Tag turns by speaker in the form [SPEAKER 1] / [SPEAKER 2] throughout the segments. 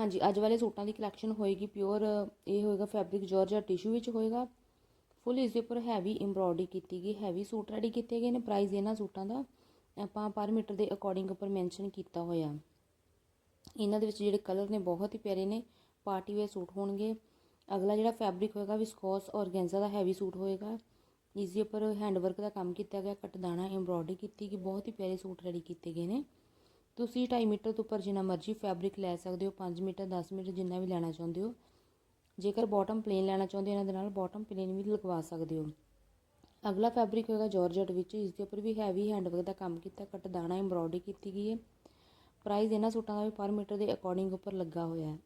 [SPEAKER 1] ਹਾਂਜੀ, ਅੱਜ ਵਾਲੇ ਸੂਟਾਂ ਦੀ ਕਲੈਕਸ਼ਨ ਹੋਏਗੀ ਪਿਓਰ ਇਹ ਹੋਏਗਾ ਫੈਬਰਿਕ ਜਾਰਜਟ ਟਿਸ਼ੂ ਵਿੱਚ ਹੋਏਗਾ। ਫੁੱਲ ਇਸ ਦੇ ਉੱਪਰ ਹੈਵੀ ਐਮਬ੍ਰੋਇਡਰੀ ਕੀਤੀ ਗਈ ਹੈਵੀ ਸੂਟ ਰੈਡੀ ਕੀਤੇ ਗਏ ਨੇ ਪ੍ਰਾਈਸ ਇਹਨਾਂ ਸੂਟਾਂ ਦਾ ਆਪਾਂ ਪਰ ਮੀਟਰ ਦੇ ਅਕੋਰਡਿੰਗ ਉੱਪਰ ਮੈਂਸ਼ਨ ਕੀਤਾ ਹੋਇਆ। ਇਹਨਾਂ ਦੇ ਵਿੱਚ ਜਿਹੜੇ ਕਲਰ ਨੇ ਬਹੁਤ ਹੀ ਪਿਆਰੇ ਨੇ ਪਾਰਟੀ ਵੇਅਰ ਸੂਟ ਹੋਣਗੇ। ਅਗਲਾ ਜਿਹੜਾ ਫੈਬਰਿਕ ਹੋਏਗਾ ਵਿਸਕੋਸ ਔਰਗੈਂਜ਼ਾ ਦਾ ਹੈਵੀ ਸੂਟ ਹੋਏਗਾ। ਇਸ ਦੇ ਉੱਪਰ ਹੈਂਡ ਵਰਕ ਦਾ ਕੰਮ ਕੀਤਾ ਗਿਆ, ਕਟਦਾਣਾ ਐਮਬ੍ਰੋਇਡਰੀ ਕੀਤੀ ਗਈ, ਬਹੁਤ ਹੀ ਪਿਆਰੇ ਸੂਟ ਰੈਡੀ ਕੀਤੇ ਗਏ ਨੇ। ਤੁਸੀਂ 2.5 ਮੀਟਰ ਤੋਂ ਉੱਪਰ ਜਿੰਨਾ ਮਰਜ਼ੀ ਫੈਬਰਿਕ ਲੈ ਸਕਦੇ ਹੋ 5 ਮੀਟਰ 10 ਮੀਟਰ ਜਿੰਨਾ ਵੀ ਲੈਣਾ ਚਾਹੁੰਦੇ ਹੋ। ਜੇਕਰ ਬਾਟਮ ਪਲੇਨ ਲੈਣਾ ਚਾਹੁੰਦੇ ਹੋ, ਇਹਨਾਂ ਦੇ ਨਾਲ ਬਾਟਮ ਪਲੇਨ ਵੀ ਲਗਵਾ ਸਕਦੇ ਹੋ। ਅਗਲਾ ਫੈਬਰਿਕ ਹੋਏਗਾ ਜਾਰਜਟ ਵਿੱਚ, ਇਸ ਦੇ ਉੱਪਰ ਵੀ ਹੈਵੀ ਹੈਂਡਵਰਕ ਦਾ ਕੰਮ ਕੀਤਾ, ਕਟਦਾਣਾ ਐਮਬ੍ਰੋਇਡਰੀ ਕੀਤੀ ਗਈ ਹੈ। ਪ੍ਰਾਈਸ ਇਹਨਾਂ ਸੂਟਾਂ ਦਾ ਵੀ ਪਰ ਮੀਟਰ ਦੇ ਅਕੋਰਡਿੰਗ ਉੱਪਰ ਲੱਗਾ ਹੋਇਆ ਹੈ।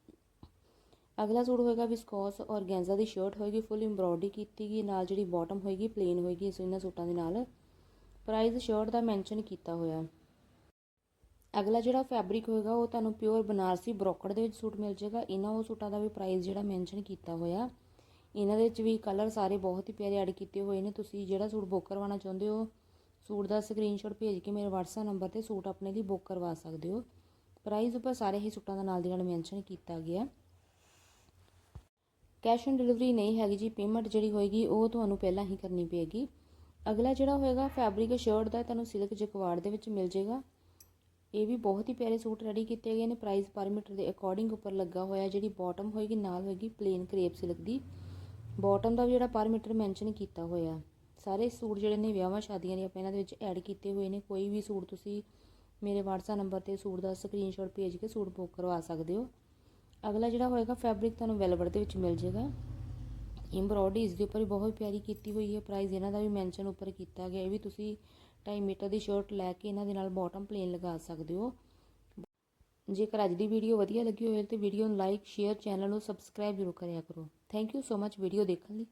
[SPEAKER 1] ਅਗਲਾ ਸੂਟ ਹੋਏਗਾ ਵਿਸਕੋਸ ਔਰਗੈਂਜ਼ਾ ਦੀ ਸ਼ਰਟ ਹੋਏਗੀ ਫੁੱਲ ਐਮਬ੍ਰੋਇਡਰੀ ਕੀਤੀ ਗਈ, ਨਾਲ ਜਿਹੜੀ ਬਾਟਮ ਹੋਏਗੀ ਪਲੇਨ ਹੋਏਗੀ, ਇਸ ਇਹਨਾਂ ਸੂਟਾਂ ਦੇ ਨਾਲ। ਪ੍ਰਾਈਸ ਸ਼ਰਟ ਦਾ ਮੈਂਸ਼ਨ ਕੀਤਾ ਹੋਇਆ ਅਗਲਾ ਜਿਹੜਾ ਫੈਬਰਿਕ ਹੋਏਗਾ, ਉਹ ਤੁਹਾਨੂੰ ਪਿਓਰ ਬਨਾਰਸੀ ਬ੍ਰੋਕਟ ਦੇ ਵਿੱਚ ਸੂਟ ਮਿਲ ਜਾਏਗਾ। ਇਹਨਾਂ ਉਹ ਸੂਟਾਂ ਦਾ ਵੀ ਪ੍ਰਾਈਸ ਜਿਹੜਾ ਮੈਂਸ਼ਨ ਕੀਤਾ ਹੋਇਆ। ਇਹਨਾਂ ਦੇ ਵਿੱਚ ਵੀ ਕਲਰ ਸਾਰੇ ਬਹੁਤ ਹੀ ਪਿਆਰੇ ਐਡ ਕੀਤੇ ਹੋਏ ਨੇ। ਤੁਸੀਂ ਜਿਹੜਾ ਸੂਟ ਬੁੱਕ ਕਰਵਾਉਣਾ ਚਾਹੁੰਦੇ ਹੋ, ਸੂਟ ਦਾ ਸਕਰੀਨਸ਼ਾਟ ਭੇਜ ਕੇ ਮੇਰੇ WhatsApp ਨੰਬਰ ਤੇ ਸੂਟ ਆਪਣੇ ਲਈ ਬੁੱਕ ਕਰਵਾ ਸਕਦੇ ਹੋ। ਪ੍ਰਾਈਸ ਉੱਪਰ ਸਾਰੇ ਹੀ ਸੂਟਾਂ ਦਾ ਨਾਲ ਦੀ ਨਾਲ ਮੈਂਸ਼ਨ ਕੀਤਾ ਗਿਆ। ਕੈਸ਼ ਔਨ ਡਿਲੀਵਰੀ ਨਹੀਂ ਹੈਗੀ ਜੀ ਪੇਮੈਂਟ ਜਿਹੜੀ ਹੋਏਗੀ, ਉਹ ਤੁਹਾਨੂੰ ਪਹਿਲਾਂ ਹੀ ਕਰਨੀ ਪਏਗੀ। ਅਗਲਾ ਜਿਹੜਾ ਹੋਏਗਾ ਫੈਬਰਿਕ ਸ਼ਰਟ ਦਾ ਤੁਹਾਨੂੰ ਸਿਲਕ ਜਕਵਾੜ ਦੇ ਵਿੱਚ ਮਿਲ ਜਾਏਗਾ। ਇਹ ਵੀ ਬਹੁਤ ਹੀ ਪਿਆਰੇ ਸੂਟ ਰੈਡੀ ਕੀਤੇ ਗਏ ਨੇ। ਪ੍ਰਾਈਸ ਪਰ ਮੀਟਰ ਦੇ ਅਕੋਰਡਿੰਗ ਉੱਪਰ ਲੱਗਾ ਹੋਇਆ, ਜਿਹੜੀ ਬਾਟਮ ਹੋਏਗੀ, ਨਾਲ ਹੋਏਗੀ ਪਲੇਨ ਕਰੇਪ ਸਿਲਕ ਦੀ। ਬਾਟਮ ਦਾ ਵੀ ਜਿਹੜਾ ਪਰ ਮੀਟਰ ਮੈਂਸ਼ਨ ਕੀਤਾ ਹੋਇਆ, ਸਾਰੇ ਸੂਟ ਜਿਹੜੇ ਨੇ ਵਿਆਹਾਂ ਸ਼ਾਦੀਆਂ ਨੇ ਆਪਾਂ ਇਹਨਾਂ ਦੇ ਵਿੱਚ ਐਡ ਕੀਤੇ ਹੋਏ ਨੇ। ਕੋਈ ਵੀ ਸੂਟ ਤੁਸੀਂ ਮੇਰੇ WhatsApp ਨੰਬਰ ਤੇ ਸੂਟ ਦਾ ਸਕਰੀਨਸ਼ਾਟ ਭੇਜ ਕੇ ਸੂਟ ਬੁੱਕ ਕਰਵਾ ਸਕਦੇ ਹੋ। ਅਗਲਾ ਜਿਹੜਾ ਹੋਏਗਾ ਫੈਬਰਿਕ ਤੁਹਾਨੂੰ ਵੈਲਵਰ ਦੇ ਵਿੱਚ ਮਿਲ ਜਾਏਗਾ ਐਮਬ੍ਰੋਇਡਰੀ ਇਸ ਦੇ ਉੱਪਰ ਵੀ ਬਹੁਤ ਪਿਆਰੀ ਕੀਤੀ ਹੋਈ ਹੈ ਪ੍ਰਾਈਸ ਇਹਨਾਂ ਦਾ ਵੀ ਮੈਂਸ਼ਨ ਉੱਪਰ ਕੀਤਾ ਗਿਆ ਇਹ ਵੀ ਤੁਸੀਂ 2.5 ਮੀਟਰ ਦੀ ਸ਼ਰਟ ਲੈ ਕੇ ਇਹਨਾਂ ਦੇ ਨਾਲ ਬਾਟਮ ਪਲੇਨ ਲਗਾ ਸਕਦੇ ਹੋ। ਜੇਕਰ ਅੱਜ ਦੀ ਵੀਡੀਓ ਵਧੀਆ ਲੱਗੀ ਹੋਵੇ ਤੇ ਵੀਡੀਓ ਨੂੰ ਲਾਈਕ ਸ਼ੇਅਰ ਚੈਨਲ ਨੂੰ ਸਬਸਕ੍ਰਾਈਬ ਜ਼ਰੂਰ ਕਰਿਆ ਕਰੋ। Thank you so much video ਦੇਖਣ ਲਈ।